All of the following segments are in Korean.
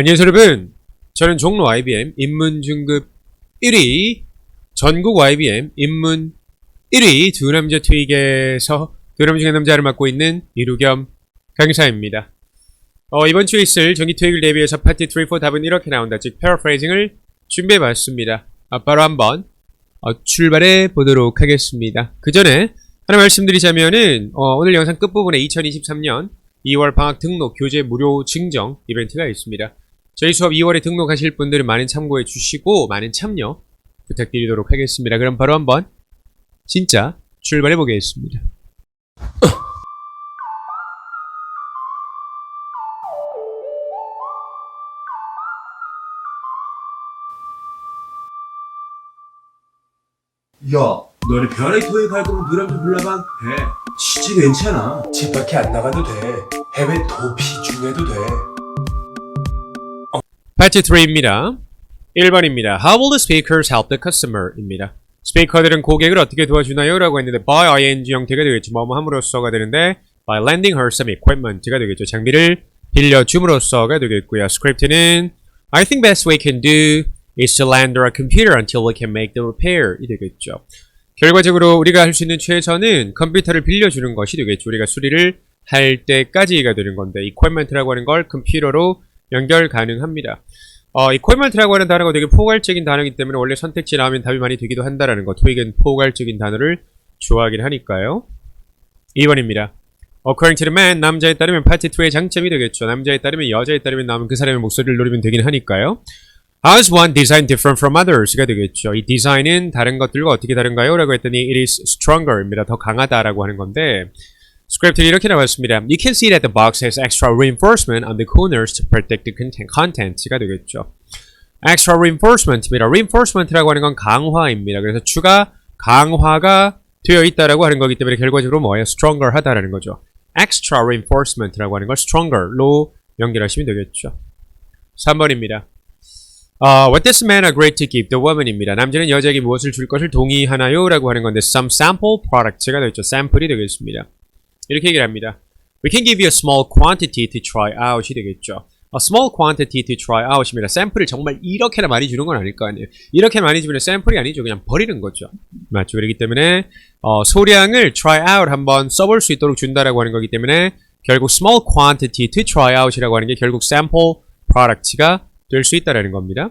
안녕하세요 여러분 저는 종로 IBM 인문 중급 1위 전국 IBM 인문 1위 두 남자 트윅에서 두 남자 중에 남자를 맡고 있는 이루겸 강사입니다. 어, 이번 주에 있을 정기 트윅을 대비해서 파트 3, 4 답은 이렇게 나온다. 즉 패러프레이징을 준비해봤습니다. 아, 바로 한번 어, 출발해 보도록 하겠습니다. 그 전에 하나 말씀드리자면은 어, 오늘 영상 끝부분에 2023년 2월 방학 등록 교재 무료 증정 이벤트가 있습니다. 저희 수업 2월에 등록하실 분들은 많은 참고해 주시고 많은 참여 부탁드리도록 하겠습니다. 그럼 바로 한번 진짜 출발해 보겠습니다. 야, 너네 별의 토익 할 거면 노래 좀 불러봐. 해. 진짜 괜찮아. 집 밖에 안 나가도 돼. 해외 도피 중에도 돼. 파트 3입니다. 1번입니다. How will the speakers help the customer? 입니다. 스피커들은 고객을 어떻게 도와주나요? 라고 했는데 by ing 형태가 되겠죠. 뭐뭐 함으로써가 되는데 by lending her some equipment가 되겠죠. 장비를 빌려줌으로써가 되겠고요. 스크립트는 I think best we can do is to lend her a computer until we can make the repair 이 되겠죠. 결과적으로 우리가 할 수 있는 최선은 컴퓨터를 빌려주는 것이 되겠죠. 우리가 수리를 할 때까지가 되는 건데 equipment라고 하는 걸 컴퓨터로 연결 가능합니다. 어, equipment라고 하는 단어가 되게 포괄적인 단어이기 때문에 원래 선택지 나오면 답이 많이 되기도 한다라는 거. 토익은 포괄적인 단어를 좋아하긴 하니까요. 2번입니다. According to the man, 남자에 따르면 파트 2의 장점이 되겠죠. 남자에 따르면 여자에 따르면 나오면 그 사람의 목소리를 노리면 되긴 하니까요. Is one design different from others가 되겠죠. 이 디자인은 다른 것들과 어떻게 다른가요? 라고 했더니 it is stronger입니다. 더 강하다라고 하는 건데 스크립트는 이렇게 나왔습니다. You can see that the box has extra reinforcement on the corners to protect the content, content가 되겠죠. extra reinforcement입니다. reinforcement라고 하는 건 강화입니다. 그래서 추가 강화가 되어 있다라고 하는 거기 때문에 결과적으로 뭐예요? stronger 하다라는 거죠. extra reinforcement라고 하는 걸 stronger로 연결하시면 되겠죠. 3번입니다. 어, what does man agree to give the woman입니다. 남자는 여자에게 무엇을 줄 것을 동의하나요? 라고 하는 건데 some sample products가 되겠죠. 샘플이 되겠습니다. 이렇게 얘기를 합니다. We can give you a small quantity to try out이 되겠죠. A small quantity to try out입니다. 샘플을 정말 이렇게나 많이 주는 건 아닐 거 아니에요. 이렇게 많이 주면 샘플이 아니죠. 그냥 버리는 거죠. 맞죠. 그렇기 때문에 어, 소량을 try out 한번 써볼 수 있도록 준다라고 하는 거기 때문에 결국 small quantity to try out이라고 하는 게 결국 sample products가 될 수 있다라는 겁니다.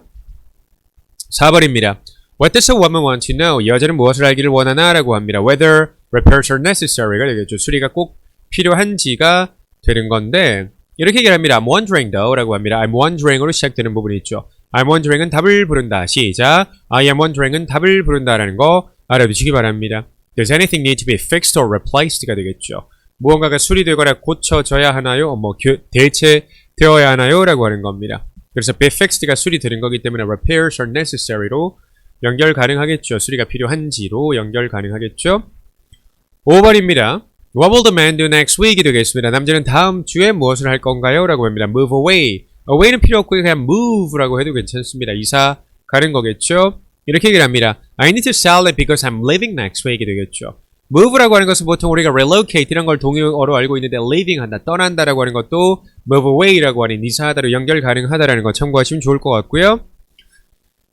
4번입니다. What does a woman want to know? 여자는 무엇을 알기를 원하나? 라고 합니다. Whether repairs are necessary가 되겠죠. 수리가 꼭 필요한지가 되는 건데 이렇게 얘기를 합니다. I'm wondering though 라고 합니다. I'm wondering으로 시작되는 부분이 있죠. I'm wondering은 답을 부른다. 시작. I am wondering은 답을 부른다라는 거 알아두시기 바랍니다. Does anything need to be fixed or replaced가 되겠죠. 무언가가 수리되거나 고쳐져야 하나요? 뭐 교- 대체되어야 하나요? 라고 하는 겁니다. 그래서 be fixed가 수리되는 거기 때문에 repairs are necessary로 연결 가능하겠죠. 수리가 필요한지로 연결 가능하겠죠. 5번입니다. What will the man do next week이 되겠습니다. 남자는 다음 주에 무엇을 할 건가요? 라고 합니다. Move away. away는 필요 없고 그냥 move라고 해도 괜찮습니다. 이사 가는 거겠죠. 이렇게 얘기를 합니다. I need to sell it because I'm leaving next week이 되겠죠. move라고 하는 것은 보통 우리가 relocate 이런 걸 동요어로 알고 있는데 leaving 한다, 떠난다라고 하는 것도 move away라고 하는 이사하다로 연결 가능하다라는 거 참고하시면 좋을 것 같고요.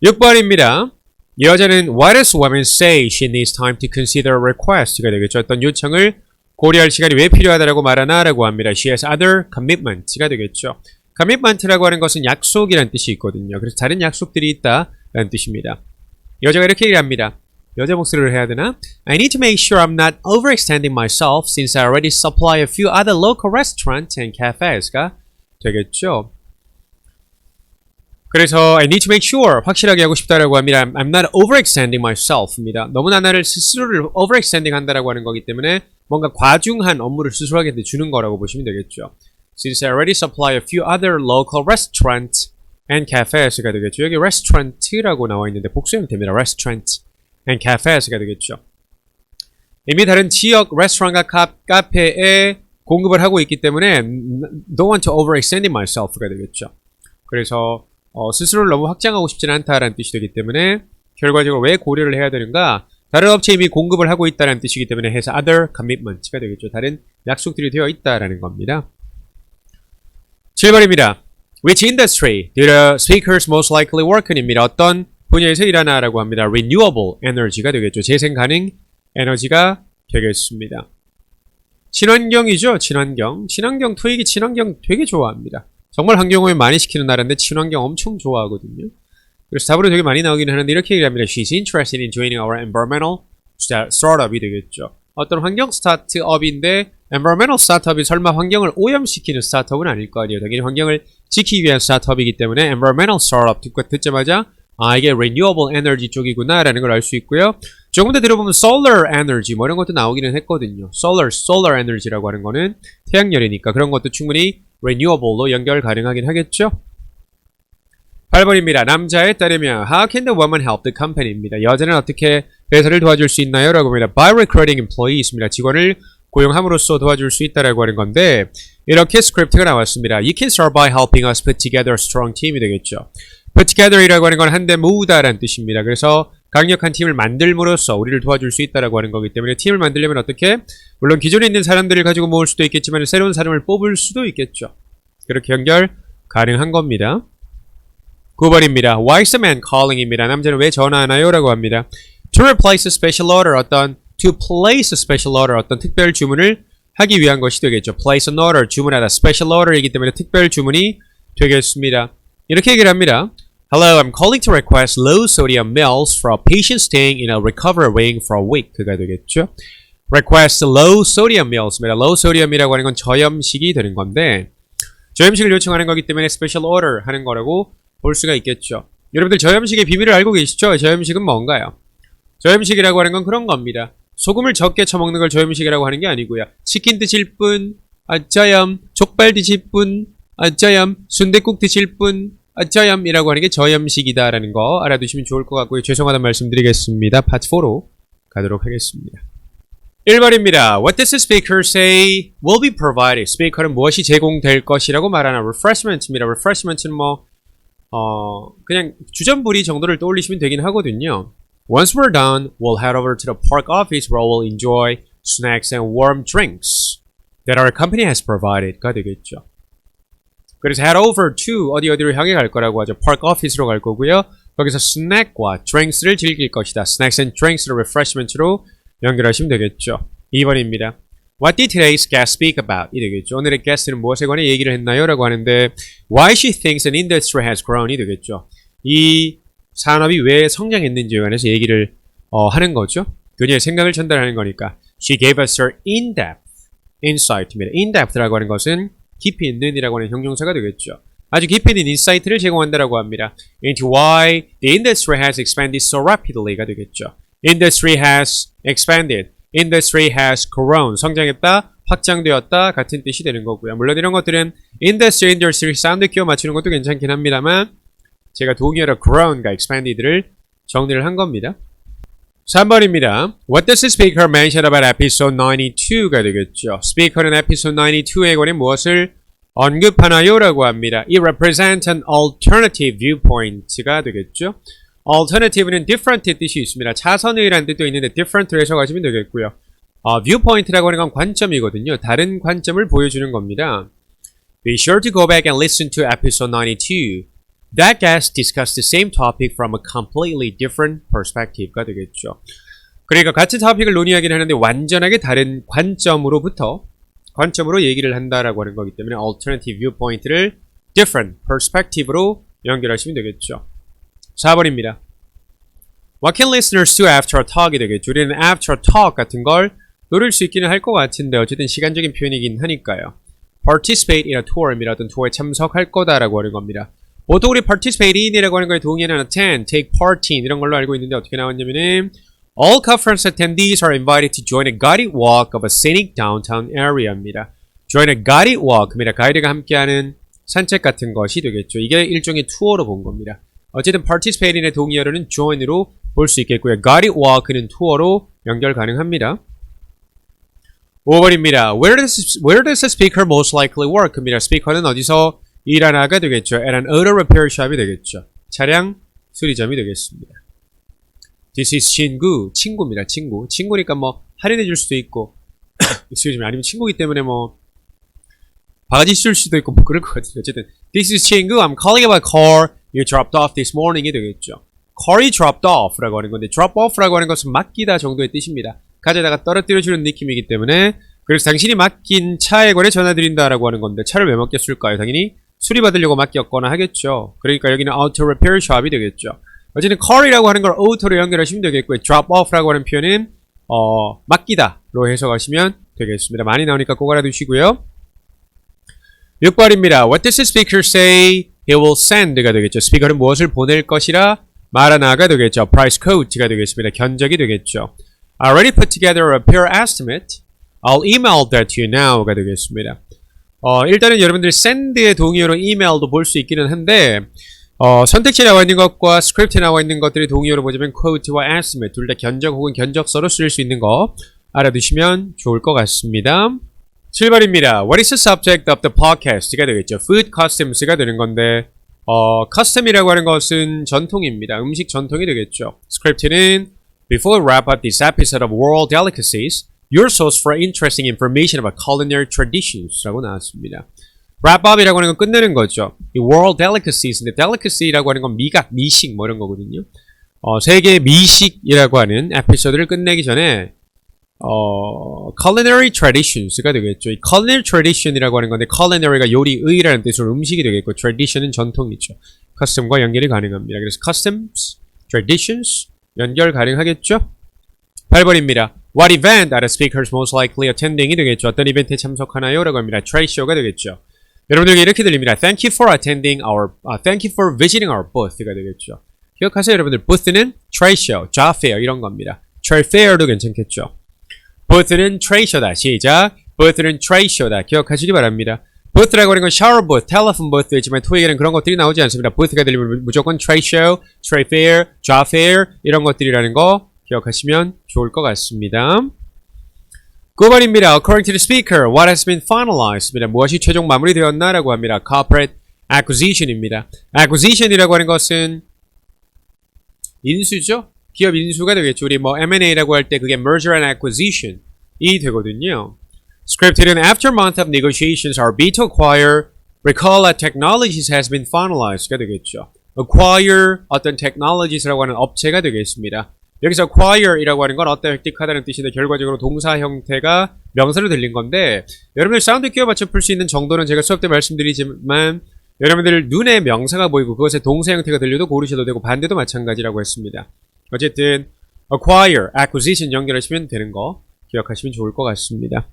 6번입니다. 여자는 Why does woman say she needs time to consider a request가 되겠죠. 어떤 요청을 고려할 시간이 왜 필요하다라고 말하나? 라고 합니다. She has other commitments가 되겠죠. commitment라고 하는 것은 약속이라는 뜻이 있거든요. 그래서 다른 약속들이 있다라는 뜻입니다. 여자가 이렇게 얘기를 합니다. 여자 목소리를 해야 되나? I need to make sure I'm not overextending myself since I already supply a few other local restaurants and cafes가 되겠죠. 그래서 I need to make sure 확실하게 하고 싶다라고 합니다. I'm- not overextending myself입니다. 너무나 나를 스스로를 overextending 한다라고 하는 거기 때문에 뭔가 과중한 업무를 스스로에게 주는 거라고 보시면 되겠죠. Since I already supply a few other local restaurants and cafes가 되겠죠. 여기 restaurant라고 나와 있는데 복수 형태입니다. restaurant and cafes가 되겠죠. 이미 다른 지역 레스토랑과 카, 카페에 공급을 하고 있기 때문에 don't want to overextend myself가 되겠죠. 그래서 어, 스스로를 너무 확장하고 싶지는 않다라는 뜻이 되기 때문에 결과적으로 왜 고려를 해야 되는가? 다른 업체에 이미 공급을 하고 있다는 뜻이기 때문에 해서 other commitments가 되겠죠. 다른 약속들이 되어 있다라는 겁니다. 7번입니다. Which industry do the speakers most likely work in입니다. 어떤 분야에서 일하나라고 합니다. Renewable energy가 되겠죠. 재생 가능 에너지가 되겠습니다. 친환경이죠. 친환경. 친환경 토익이 친환경 되게 좋아합니다. 정말 환경오염 많이 시키는 나라인데 친환경 엄청 좋아하거든요. 그래서 답으로 되게 많이 나오긴 하는데 이렇게 얘기합니다. She's interested in joining our environmental sta- startup이 되겠죠. 어떤 환경 스타트업인데 environmental 스타트업이 설마 환경을 오염시키는 스타트업은 아닐 거 아니에요. 당연히 환경을 지키기 위한 스타트업이기 때문에 environmental startup 듣고 듣자마자 아 이게 renewable energy 쪽이구나 라는 걸 알 수 있고요. 조금 더 들어보면 solar energy 뭐 이런 것도 나오기는 했거든요. solar solar energy라고 하는 거는 태양열이니까 그런 것도 충분히 renewable로 연결 가능하긴 하겠죠. 8번입니다. 남자에 따르면 How can the woman help the company입니다. 여자는 어떻게 회사를 도와줄 수 있나요? 라고 합니다. By recruiting employees입니다. 직원을 고용함으로써 도와줄 수 있다라고 하는 건데 이렇게 스크립트가 나왔습니다. You can start by helping us put together a strong team이 되겠죠. put together이라고 하는 건 한데 모으다라는 뜻입니다. 그래서 강력한 팀을 만들므로써 우리를 도와줄 수 있다라고 하는 거기 때문에 팀을 만들려면 어떻게? 물론 기존에 있는 사람들을 가지고 모을 수도 있겠지만 새로운 사람을 뽑을 수도 있겠죠. 그렇게 연결 가능한 겁니다. 9번입니다. Why is the man calling입니다. 남자는 왜 전화하나요? 라고 합니다. To replace a special order 어떤 to place a special order 어떤 특별 주문을 하기 위한 것이 되겠죠. place an order 주문하다 special order이기 때문에 특별 주문이 되겠습니다. 이렇게 얘기를 합니다. Hello, I'm calling to request low sodium meals for a patient staying in a recovery wing for a week. 그가 되겠죠. Request low sodium meals입니다. low sodium이라고 하는 건 저염식이 되는 건데 저염식을 요청하는 거기 때문에 special order 하는 거라고 볼 수가 있겠죠. 여러분들 저염식의 비밀을 알고 계시죠? 저염식은 뭔가요? 저염식이라고 하는 건 그런 겁니다. 소금을 적게 쳐먹는 걸 저염식이라고 하는 게 아니고요. 치킨 드실 분, 아짜염, 족발 드실 분, 아짜염, 순댓국 드실 분, 아짜염이라고 하는 게 저염식이다라는 거 알아두시면 좋을 것 같고요. 죄송하다는 말씀드리겠습니다. 파트 4로 가도록 하겠습니다. 1번입니다. What does the speaker say will be provided? 스피커는 무엇이 제공될 것이라고 말하나? refreshment입니다. refreshment은 뭐 어, 그냥 주전부리 정도를 떠올리시면 되긴 하거든요. Once we're done, we'll head over to the park office where we'll enjoy snacks and warm drinks that our company has provided가 되겠죠. 그래서 head over to 어디 어디로 향해 갈 거라고 하죠. park office로 갈 거고요. 거기서 snack과 drinks를 즐길 것이다. snacks and drinks를 refreshment로 연결하시면 되겠죠. 2번입니다. What did today's guest speak about? 이 되겠죠. 오늘의 guest는 무엇에 관해 얘기를 했나요? 라고 하는데 Why she thinks an industry has grown 이 되겠죠. 이 산업이 왜 성장했는지에 관해서 얘기를 어, 하는 거죠. 그녀의 생각을 전달하는 거니까 She gave us her in-depth insight입니다. in-depth라고 하는 것은 깊이 있는이라고 하는 형용사가 되겠죠. 아주 깊이 있는 인사이트를 제공한다라고 합니다. Into why the industry has expanded so rapidly가 되겠죠. Industry has expanded. Industry has grown. 성장했다, 확장되었다 같은 뜻이 되는 거고요. 물론 이런 것들은 industry, industry 사운드 끼워 맞추는 것도 괜찮긴 합니다만 제가 동의어로 grown과 expanded를 정리를 한 겁니다. 3번입니다. What does the speaker mention about episode 92가 되겠죠. 스피커는 episode 92에 관해 무엇을 언급하나요? 라고 합니다. It represents an alternative viewpoint가 되겠죠. alternative는 different 뜻이 있습니다. 차선의라는 뜻도 있는데 different로 해석하시면 되겠고요. 어, viewpoint라고 하는 건 관점이거든요. 다른 관점을 보여주는 겁니다. Be sure to go back and listen to episode 92. That guest discussed the same topic from a completely different perspective가 되겠죠. 그러니까 같은 토픽을 논의하긴 하는데 완전하게 다른 관점으로부터 관점으로 얘기를 한다라고 하는 거기 때문에 alternative viewpoint를 different perspective로 연결하시면 되겠죠. 4번입니다. What can listeners do after a talk이 되겠죠. 우리는 after a talk 같은 걸 노릴 수 있기는 할 것 같은데 어쨌든 시간적인 표현이긴 하니까요. participate in a. 어떤 투어에 참석할 거다라고 하는 겁니다. 보통 우리 participate in이라고 하는 거에 동의하는 attend, take part in 이런 걸로 알고 있는데 어떻게 나왔냐면은 All conference attendees are invited to join a guided walk of a scenic downtown area입니다. Join a guided walk입니다. 가이드가 함께하는 산책 같은 것이 되겠죠. 이게 일종의 투어로 본 겁니다. 어쨌든 participate in의 동의어로는 join으로 볼 수 있겠고요. guided walk는 투어로 연결 가능합니다. 5번입니다. Where does, where does the speaker most likely work? 입니다. 스피커는 어디서 일하나가 되겠죠. At an auto repair shop이 되겠죠. 차량 수리점이 되겠습니다. This is 친구, 친구입니다. 친구. 친구니까 뭐 할인해 줄 수도 있고 excuse me, 아니면 친구기 때문에 뭐 바가지 씌울 수도 있고 뭐 그럴 것 같은데 어쨌든 This is 친구 I'm calling about car you dropped off this morning이 되겠죠. car이 dropped off라고 하는 건데 drop off라고 하는 것은 맡기다 정도의 뜻입니다. 가져다가 떨어뜨려 주는 느낌이기 때문에 그래서 당신이 맡긴 차에 관해 전화드린다라고 하는 건데 차를 왜 맡겼을까요? 당연히 수리받으려고 맡겼거나 하겠죠. 그러니까 여기는 auto repair shop이 되겠죠. 어쨌든 car이라고 하는 걸 auto로 연결하시면 되겠고요. drop off라고 하는 표현은 어, 맡기다로 해석하시면 되겠습니다. 많이 나오니까 꼭 알아두시고요. 6번입니다. What does the speaker say he will send가 되겠죠. 스피커는 무엇을 보낼 것이라 말하나가 되겠죠. price quote가 되겠습니다. 견적이 되겠죠. I already put together a peer estimate. I'll email that to you now가 되겠습니다. 어, 일단은 여러분들 send의 동의어로 email도 볼 수 있기는 한데 어, 선택지에 나와 있는 것과 스크립트에 나와 있는 것들이 동의어로 보자면 quote와 estimate 둘 다 견적 혹은 견적서로 쓸수 있는 거 알아두시면 좋을 것 같습니다. 7번입니다. What is the subject of the podcast가 되겠죠. Food customs가 되는 건데 어, custom이라고 하는 것은 전통입니다. 음식 전통이 되겠죠. 스크립트는 Before wrap up this episode of World Delicacies, your source for interesting information about culinary traditions라고 나왔습니다. wrap up이라고 하는 건 끝내는 거죠. 이 World Delicaties인데 delicacy라고 하는 건 미각, 미식 뭐 이런 거거든요. 어, 세계 미식이라고 하는 에피소드를 끝내기 전에 어, culinary traditions가 되겠죠. 이 culinary tradition이라고 하는 건데 culinary가 요리의라는 뜻으로 음식이 되겠고 tradition은 전통이죠. custom과 연결이 가능합니다. 그래서 customs, traditions 연결 가능하겠죠? 8번입니다. What event are the speakers most likely attending이 되겠죠. 어떤 이벤트에 참석하나요? 라고 합니다. trade show가 되겠죠. 여러분들에게 이렇게 들립니다. Thank you for attending our, uh, thank you for visiting our booth가 되겠죠. 기억하세요, 여러분들. booth는 trade show, job fair 이런 겁니다. trade fair도 괜찮겠죠. booth는 trade show다. 시작. booth는 trade show다. 기억하시기 바랍니다. booth라고 하는 건 샤워 booth, 텔레폰 booth이지만 토익에는 그런 것들이 나오지 않습니다. booth가 들리면 무조건 trade show, trade fair, job fair 이런 것들이라는 거 기억하시면 좋을 것 같습니다. 9번입니다. According to the speaker, what has been finalized입니다. 무엇이 최종 마무리되었나라고 합니다. Corporate acquisition입니다. acquisition이라고 하는 것은 인수죠? 기업 인수가 되겠죠. 우리 뭐 M&A라고 할 때 그게 merger and acquisition이 되거든요. Scripted after month of negotiations are be to acquire recall that technologies has been finalized가 되겠죠. acquire 어떤 technologies라고 하는 업체가 되겠습니다. 여기서 acquire이라고 하는 건 어떤 획득하다는 뜻인데 결과적으로 동사 형태가 명사로 들린 건데 여러분들 사운드 끼워 맞춰 풀 수 있는 정도는 제가 수업 때 말씀드리지만 여러분들 눈에 명사가 보이고 그것의 동사 형태가 들려도 고르셔도 되고 반대도 마찬가지라고 했습니다. 어쨌든 acquire, acquisition 연결하시면 되는 거 기억하시면 좋을 것 같습니다.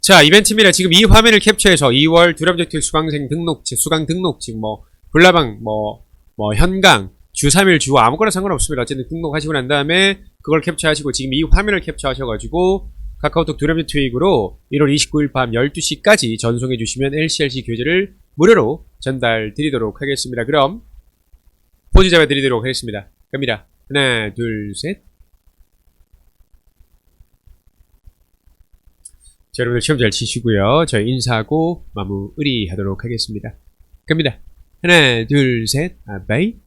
자, 이벤트입니다. 지금 이 화면을 캡처해서 2월 두람제트 수강생 등록증, 수강 등록증, 뭐, 불나방, 뭐, 뭐, 현강, 주 3일, 주 아무거나 상관없습니다. 어쨌든 등록하시고 난 다음에 그걸 캡처하시고 지금 이 화면을 캡처하셔가지고 카카오톡 두람제트 트윅으로 1월 29일 밤 12시까지 전송해 주시면 LCLC 교재를 무료로 전달 드리도록 하겠습니다. 그럼 포즈 잡아 드리도록 하겠습니다. 갑니다. 하나, 둘, 셋. 자, 여러분들 시험 잘 치시고요. 저희 인사하고 마무리 하도록 하겠습니다. 갑니다. 하나, 둘, 셋. 아, 바이.